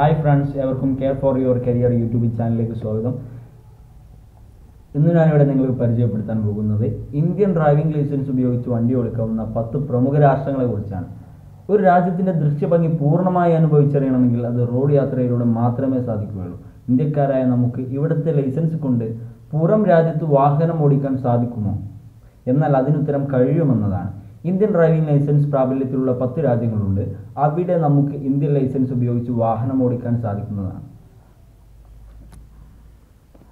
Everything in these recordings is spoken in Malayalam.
Hi friends എവർക്കും care for your career YouTube ചാനലിലേക്ക് സ്വാഗതം. ഇന്ന് ഞാനിവിടെ നിങ്ങൾക്ക് പരിചയപ്പെടുത്താൻ പോകുന്നത് ഇന്ത്യൻ ഡ്രൈവിംഗ് ലൈസൻസ് ഉപയോഗിച്ച് വണ്ടി ഓടിക്കാവുന്ന പത്ത് പ്രമുഖ രാഷ്ട്രങ്ങളെ കുറിച്ചാണ്. ഒരു രാജ്യത്തിന്റെ ദൃശ്യഭംഗി പൂർണമായി അനുഭവിച്ചറിയണമെങ്കിൽ അത് റോഡ് യാത്രയിലൂടെ മാത്രമേ സാധിക്കുകയുള്ളൂ. ഇന്ത്യക്കാരായ നമുക്ക് ഇവിടുത്തെ ലൈസൻസ് കൊണ്ട് പുറം രാജ്യത്ത് വാഹനം ഓടിക്കാൻ സാധിക്കുമോ? എന്നാൽ അതിനുത്തരം കഴിയുമെന്നതാണ്. ഇന്ത്യൻ ഡ്രൈവിംഗ് ലൈസൻസ് പ്രാബല്യത്തിലുള്ള പത്ത് രാജ്യങ്ങളുണ്ട്. അവിടെ നമുക്ക് ഇന്ത്യൻ ലൈസൻസ് ഉപയോഗിച്ച് വാഹനം ഓടിക്കാൻ സാധിക്കുന്നതാണ്.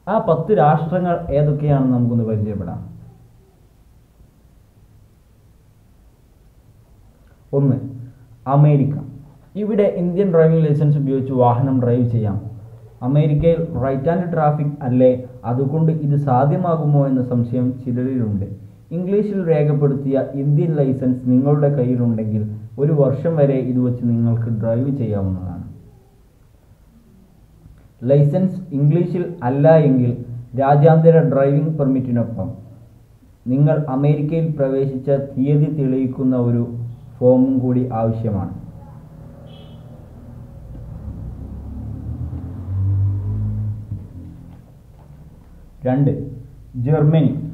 ആ പത്ത് രാഷ്ട്രങ്ങൾ ഏതൊക്കെയാണെന്ന് നമുക്കൊന്ന് പരിചയപ്പെടാം. ഒന്ന് അമേരിക്ക. ഇവിടെ ഇന്ത്യൻ ഡ്രൈവിംഗ് ലൈസൻസ് ഉപയോഗിച്ച് വാഹനം ഡ്രൈവ് ചെയ്യാം. അമേരിക്കയിൽ റൈറ്റ് ഹാൻഡ് ട്രാഫിക് അല്ലേ? അതുകൊണ്ട് ഇത് സാധ്യമാകുമോ എന്ന സംശയം ചിലരിലുണ്ട്. ഇംഗ്ലീഷിൽ രേഖപ്പെടുത്തിയ ഇന്ത്യൻ ലൈസൻസ് നിങ്ങളുടെ കയ്യിലുണ്ടെങ്കിൽ ഒരു വർഷം വരെ ഇത് വെച്ച് നിങ്ങൾക്ക് ഡ്രൈവ് ചെയ്യാവുന്നതാണ്. ലൈസൻസ് ഇംഗ്ലീഷിൽ അല്ല എങ്കിൽ രാജ്യാന്തര ഡ്രൈവിംഗ് പെർമിറ്റിനൊപ്പം നിങ്ങൾ അമേരിക്കയിൽ പ്രവേശിച്ച തീയതി തെളിയിക്കുന്ന ഒരു ഫോമും കൂടി ആവശ്യമാണ്. രണ്ട് ജർമ്മനി.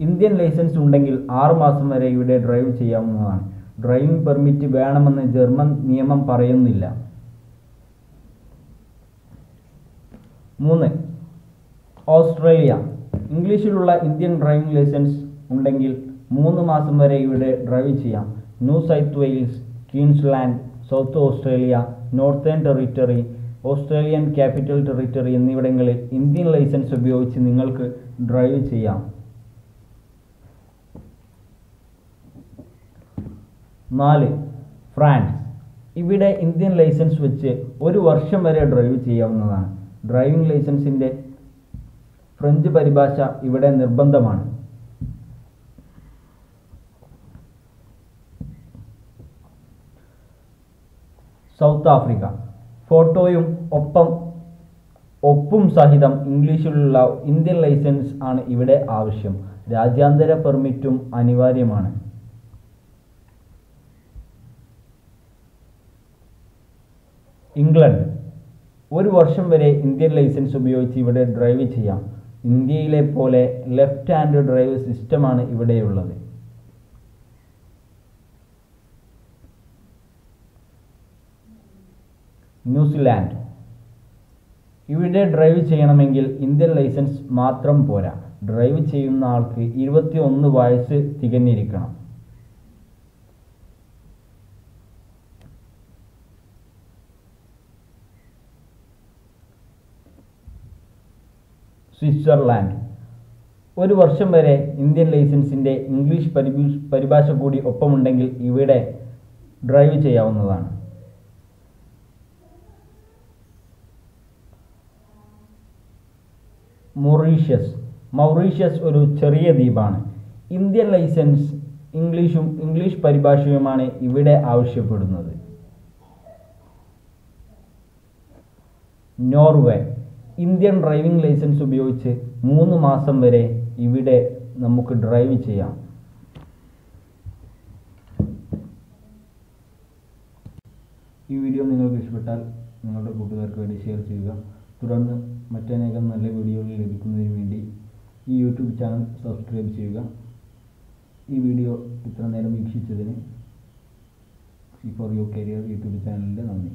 ഇന്ത്യൻ ലൈസൻസ് ഉണ്ടെങ്കിൽ ആറുമാസം വരെ ഇവിടെ ഡ്രൈവ് ചെയ്യാവുന്നതാണ്. ഡ്രൈവിംഗ് പെർമിറ്റ് വേണമെന്ന് ജർമ്മൻ നിയമം പറയുന്നില്ല. മൂന്ന് ഓസ്ട്രേലിയ. ഇംഗ്ലീഷിലുള്ള ഇന്ത്യൻ ഡ്രൈവിംഗ് ലൈസൻസ് ഉണ്ടെങ്കിൽ മൂന്ന് മാസം വരെ ഇവിടെ ഡ്രൈവ് ചെയ്യാം. New South Wales Queensland South Australia Northern Territory Australian Capital Territory എന്നിവിടങ്ങളിൽ ഇന്ത്യൻ ലൈസൻസ് ഉപയോഗിച്ച് നിങ്ങൾക്ക് ഡ്രൈവ് ചെയ്യാം. നാല് ഫ്രാൻസ്. ഇവിടെ ഇന്ത്യൻ ലൈസൻസ് വെച്ച് ഒരു വർഷം വരെ ഡ്രൈവ് ചെയ്യാവുന്നതാണ്. ഡ്രൈവിംഗ് ലൈസൻസിന്റെ ഫ്രഞ്ച് പരിഭാഷ ഇവിടെ നിർബന്ധമാണ്. South Africa. ഫോട്ടോയും ഒപ്പം ഒപ്പും സഹിതം ഇംഗ്ലീഷിലുള്ള ഇന്ത്യൻ ലൈസൻസ് ആണ് ഇവിടെ ആവശ്യം. രാജ്യാന്തര പെർമിറ്റും അനിവാര്യമാണ്. ഇംഗ്ലണ്ട്. ഒരു വർഷം വരെ ഇന്ത്യൻ ലൈസൻസ് ഉപയോഗിച്ച് ഇവിടെ ഡ്രൈവ് ചെയ്യാം. ഇന്ത്യയിലെ പോലെ ലെഫ്റ്റ് ഹാൻഡ് ഡ്രൈവ് സിസ്റ്റമാണ് ഇവിടെയുള്ളത്. ന്യൂസിലാൻഡ്. ഇവിടെ ഡ്രൈവ് ചെയ്യണമെങ്കിൽ ഇന്ത്യൻ ലൈസൻസ് മാത്രം പോരാ. ഡ്രൈവ് ചെയ്യുന്ന ആൾക്ക് ഇരുപത്തി വയസ്സ് തികഞ്ഞിരിക്കണം. സ്വിറ്റ്സർലാൻഡ്. ഒരു വർഷം വരെ ഇന്ത്യൻ ലൈസൻസിന്റെ ഇംഗ്ലീഷ് പരിഭൂ- പരിഭാഷ കൂടി ഒപ്പമുണ്ടെങ്കിൽ ഇവിടെ ഡ്രൈവ് ചെയ്യാവുന്നതാണ്. മൊറീഷ്യസ്. മൗറീഷ്യസ് ഒരു ചെറിയ ദ്വീപാണ്. ഇന്ത്യൻ ലൈസൻസ് ഇംഗ്ലീഷും ഇംഗ്ലീഷ് പരിഭാഷയുമാണ് ഇവിടെ ആവശ്യപ്പെടുന്നത്. നോർവേ. ഇന്ത്യൻ ഡ്രൈവിംഗ് ലൈസൻസ് ഉപയോഗിച്ച് മൂന്ന് മാസം വരെ ഇവിടെ നമുക്ക് ഡ്രൈവ് ചെയ്യാം. ഈ വീഡിയോ നിങ്ങൾക്ക് ഇഷ്ടപ്പെട്ടാൽ നിങ്ങളുടെ കൂട്ടുകാർക്ക് വേണ്ടി ഷെയർ ചെയ്യുക. തുടർന്ന് മറ്റനേകം നല്ല വീഡിയോകൾ ലഭിക്കുന്നതിന് വേണ്ടി ഈ യൂട്യൂബ് ചാനൽ സബ്സ്ക്രൈബ് ചെയ്യുക. ഈ വീഡിയോ ഇത്ര നേരം വീക്ഷിച്ചതിന് C for U career YouTube ചാനലിന്റെ നന്ദി.